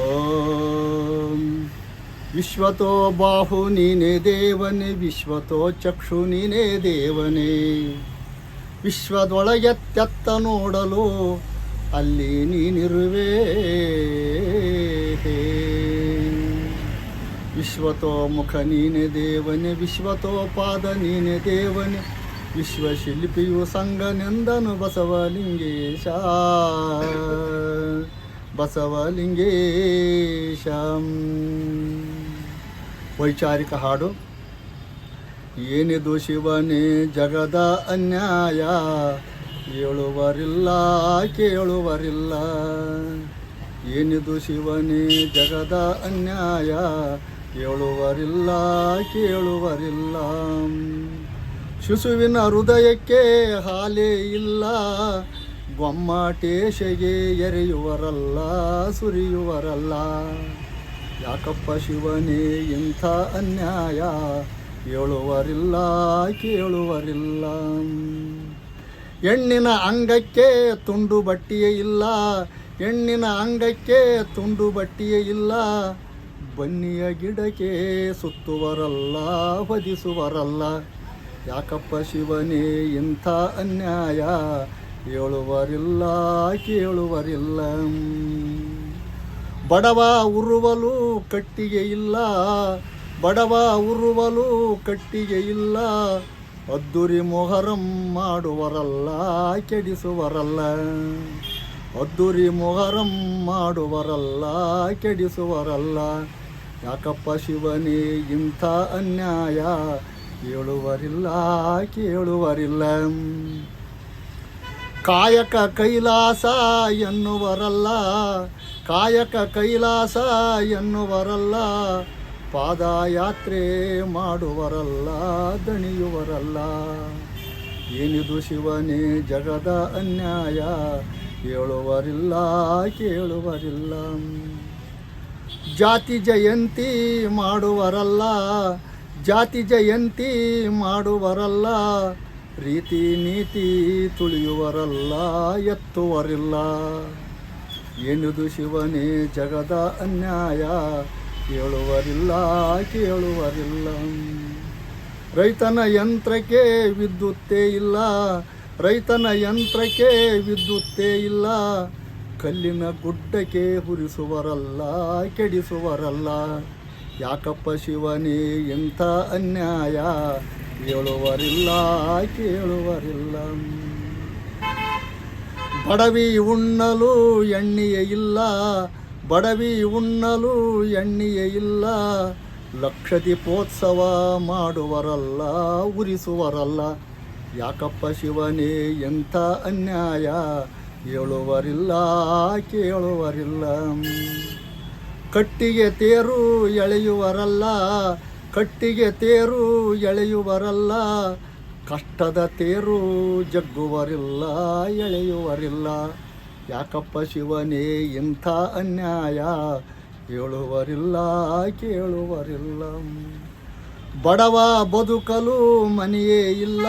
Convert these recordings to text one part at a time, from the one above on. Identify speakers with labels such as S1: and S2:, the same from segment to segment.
S1: ಓಂ ವಿಶ್ವತೋ ಬಾಹು ನೀನೇ ದೇವನೆ ವಿಶ್ವತೋ ಚಕ್ಷು ನೀನೇ ದೇವನೇ ವಿಶ್ವದೊಳಗೆತ್ತೆತ್ತ ನೋಡಲು ಅಲ್ಲಿ ನೀನಿರುವೆ ವಿಶ್ವತೋ ಮುಖ ನೀನೆ ದೇವನೆ, ವಿಶ್ವತೋ ಪಾದ ನೀನೆ ದೇವನೇ, ವಿಶ್ವಶಿಲ್ಪಿಯು ಸಂಗನೆಂದನು ಬಸವಲಿಂಗೇಶ। ಬಸವಲಿಂಗೇಶ. ವೈಚಾರಿಕ ಹಾಡು. ಏನಿದು ಶಿವನೇ, ಜಗದ ಅನ್ಯಾಯ ಹೇಳುವರಿಲ್ಲ ಕೇಳುವರಿಲ್ಲ. ಏನಿದು ಶಿವನೇ, ಜಗದ ಅನ್ಯಾಯ ಹೇಳುವರಿಲ್ಲ ಕೇಳುವರಿಲ್ಲ. ಶಿಶುವಿನ ಹೃದಯಕ್ಕೆ ಹಾಲೇ ಇಲ್ಲ ಗೊಮ್ಮಟೇಶಗೆ ಎರೆಯುವರಲ್ಲ, ಸುರಿಯುವರಲ್ಲ. ಯಾಕಪ್ಪ ಶಿವನೇ, ಇಂಥ ಅನ್ಯಾಯ? ಹೇಳುವರಿಲ್ಲ, ಕೇಳುವರಿಲ್ಲ. ಹೆಣ್ಣಿನ ಅಂಗಕ್ಕೆ ತುಂಡು ಬಟ್ಟಿಯೇ ಇಲ್ಲ. ಹೆಣ್ಣಿನ ಅಂಗಕ್ಕೆ ತುಂಡು ಬಟ್ಟಿಯೇ ಇಲ್ಲ. ಬನ್ನಿಯ ಗಿಡಕ್ಕೆ ಸುತ್ತುವರಲ್ಲ, ಹೊದಿಸುವರಲ್ಲ. ಯಾಕಪ್ಪ ಶಿವನೇ, ಇಂಥ ಅನ್ಯಾಯ? ಹೇಳುವರಿಲ್ಲ ಕೇಳುವರಿಲ್ಲ. ಬಡವ ಉರುವಲು ಕಟ್ಟಿಗೆ ಇಲ್ಲ, ಬಡವ ಉರುವಲು ಕಟ್ಟಿಗೆ ಇಲ್ಲ. ಅದ್ದುರಿ ಮೊಹರಂ ಮಾಡುವರಲ್ಲ, ಕೆಡಿಸುವರಲ್ಲ. ಅದ್ದುರಿ ಮೊಹರಂ ಮಾಡುವರಲ್ಲ, ಕೆಡಿಸುವರಲ್ಲ. ಯಾಕಪ್ಪ ಶಿವನೇ, ಇಂಥ ಅನ್ಯಾಯ? ಹೇಳುವರಿಲ್ಲ ಕೇಳುವರಿಲ್ಲ. ಕಾಯಕ ಕೈಲಾಸ ಎನ್ನುವರಲ್ಲ, ಕಾಯಕ ಕೈಲಾಸ ಎನ್ನುವರಲ್ಲ, ಪಾದಯಾತ್ರೆ ಮಾಡುವರಲ್ಲ, ದಣಿಯುವರಲ್ಲ. ಏನಿದು ಶಿವನೇ ಜಗದ ಅನ್ಯಾಯ, ಹೇಳುವರಿಲ್ಲ, ಕೇಳುವರಿಲ್ಲ. ಜಾತಿ ಜಯಂತಿ ಮಾಡುವರಲ್ಲ, ಜಾತಿ ಜಯಂತಿ ಮಾಡುವರಲ್ಲ ರೀತಿ ನೀತಿ ತುಳಿಯುವರಲ್ಲ, ಎತ್ತುವರಿಲ್ಲ. ಏನಿದು ಶಿವನೇ ಜಗದ ಅನ್ಯಾಯ, ಕೇಳುವರಿಲ್ಲ ಕೇಳುವರಿಲ್ಲ. ರೈತನ ಯಂತ್ರಕ್ಕೆ ವಿದ್ಯುತ್ತೇ ಇಲ್ಲ, ರೈತನ ಯಂತ್ರಕ್ಕೆ ವಿದ್ಯುತ್ತೇ ಇಲ್ಲ. ಕಲ್ಲಿನ ಗುಡ್ಡಕ್ಕೆ ಹುರಿಸುವರಲ್ಲ ಕೆಡಿಸುವರಲ್ಲ. ಯಾಕಪ್ಪ ಶಿವನೇ ಎಂಥ ಅನ್ಯಾಯ ಹೇಳುವರಿಲ್ಲ ಕೇಳುವರಿಲ್ಲ. ಬಡವಿ ಉಣ್ಣಲು ಎಣ್ಣೆಯೇ ಇಲ್ಲ, ಬಡವಿ ಉಣ್ಣಲು ಎಣ್ಣೆಯೇ ಇಲ್ಲ. ಲಕ್ಷ ದೀಪೋತ್ಸವ ಮಾಡುವರಲ್ಲ, ಉರಿಸುವರಲ್ಲ. ಯಾಕಪ್ಪ ಶಿವನೇ, ಎಂಥ ಅನ್ಯಾಯ? ಹೇಳುವರಿಲ್ಲ ಕೇಳುವರಿಲ್ಲ. ಕಟ್ಟಿಗೆ ತೇರು ಎಳೆಯುವರಲ್ಲ ಕಟ್ಟಿಗೆ ತೇರು ಎಳೆಯುವರಲ್ಲ, ಕಷ್ಟದ ತೇರು ಜಗ್ಗುವರಿಲ್ಲ, ಎಳೆಯುವರಿಲ್ಲ. ಯಾಕಪ್ಪ ಶಿವನೇ, ಇಂಥ ಅನ್ಯಾಯ ಹೇಳುವರಿಲ್ಲ, ಕೇಳುವರಿಲ್ಲ. ಬಡವ ಬದುಕಲು ಮನೆಯೇ ಇಲ್ಲ,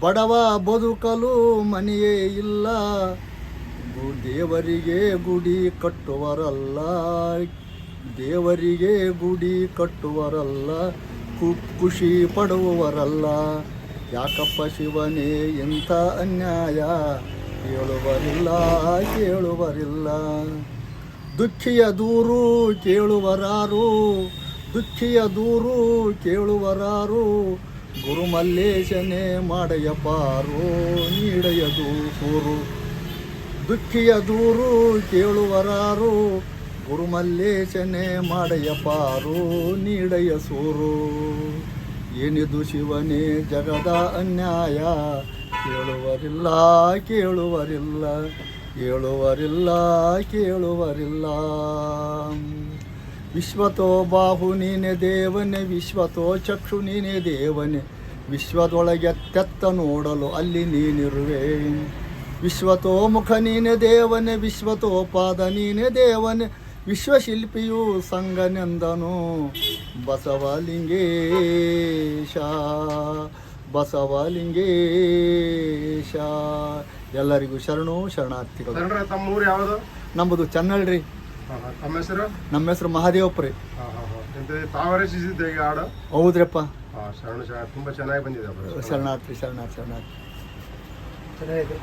S1: ಬಡವ ಬದುಕಲು ಮನೆಯೇ ಇಲ್ಲ. ದೇವರಿಗೆ ಗುಡಿ ಕಟ್ಟುವರಲ್ಲ ದೇವರಿಗೆ ಗುಡಿ ಕಟ್ಟುವರಲ್ಲ ಖುಷಿ ಪಡುವವರಲ್ಲ ಯಾಕಪ್ಪ ಶಿವನೇ, ಇಂಥ ಅನ್ಯಾಯ? ಕೇಳುವರಿಲ್ಲ ಕೇಳುವರಿಲ್ಲ. ದುಃಖಿಯ ದೂರು ಕೇಳುವರಾರು, ದುಃಖಿಯ ದೂರು ಕೇಳುವರಾರು. ಗುರುಮಲ್ಲೇಶನೇ ಮಾಡಯಪಾರು ನೀಡಯದು ಸೂರು ದುಃಖಿಯ ದೂರು ಕೇಳುವರಾರು ಗುರುಮಲ್ಲೇಶನೇ ಮಾಡಯಪಾರು ನೀಡಯ ಸೂರು. ಏನಿದು ಶಿವನೇ ಜಗದ ಅನ್ಯಾಯ? ಕೇಳುವರಿಲ್ಲ ಕೇಳುವರಿಲ್ಲ ಕೇಳುವರಿಲ್ಲ ಕೇಳುವರಿಲ್ಲ. ವಿಶ್ವತೋ ಬಾಹು ನೀನೆ ದೇವನೇ, ವಿಶ್ವತೋ ಚಕ್ಷು ನೀನೆ ದೇವನೆ. ವಿಶ್ವದೊಳಗೆ ತೆತ್ತ ನೋಡಲು ಅಲ್ಲಿ ನೀನಿರುವೆ. ವಿಶ್ವತೋ ಮುಖ ನೀನೆ ದೇವನೆ, ವಿಶ್ವತೋ ಪಾದ ನೀನೆ ದೇವನೇ. ವಿಶ್ವಶಿಲ್ಪಿಯು ಸಂಗನೆಂದನು ಬಸವಲಿಂಗೇಶ ಬಸವಲಿಂಗೇಶ. ಎಲ್ಲರಿಗೂ ಶರಣು ಶರಣಾರ್ಥಿಗಳು.
S2: ಶರಣರ ತಮ್ಮ ಊರು ಯಾವುದು?
S1: ನಮ್ಮದು ಚನ್ನಳ್ರಿ.
S2: ತಮ್ಮ ಹೆಸರು?
S1: ನಮ್ಮ ಹೆಸರು ಮಹಾದೇವಪ್ಪ ರೀ
S2: ಈಗ ಹಾಡು?
S1: ಹೌದ್ರಪ್ಪ.
S2: ಶರಣ ತುಂಬ ತುಂಬಾ ಚೆನ್ನಾಗಿ ಬಂದಿದೆ.
S1: ಶರಣಾರ್ಥಿ ಶರಣಾರ್ಥಿ ಶರಣಾರ್ಥಿ.
S3: ಚೆನ್ನಾಗಿದೆ.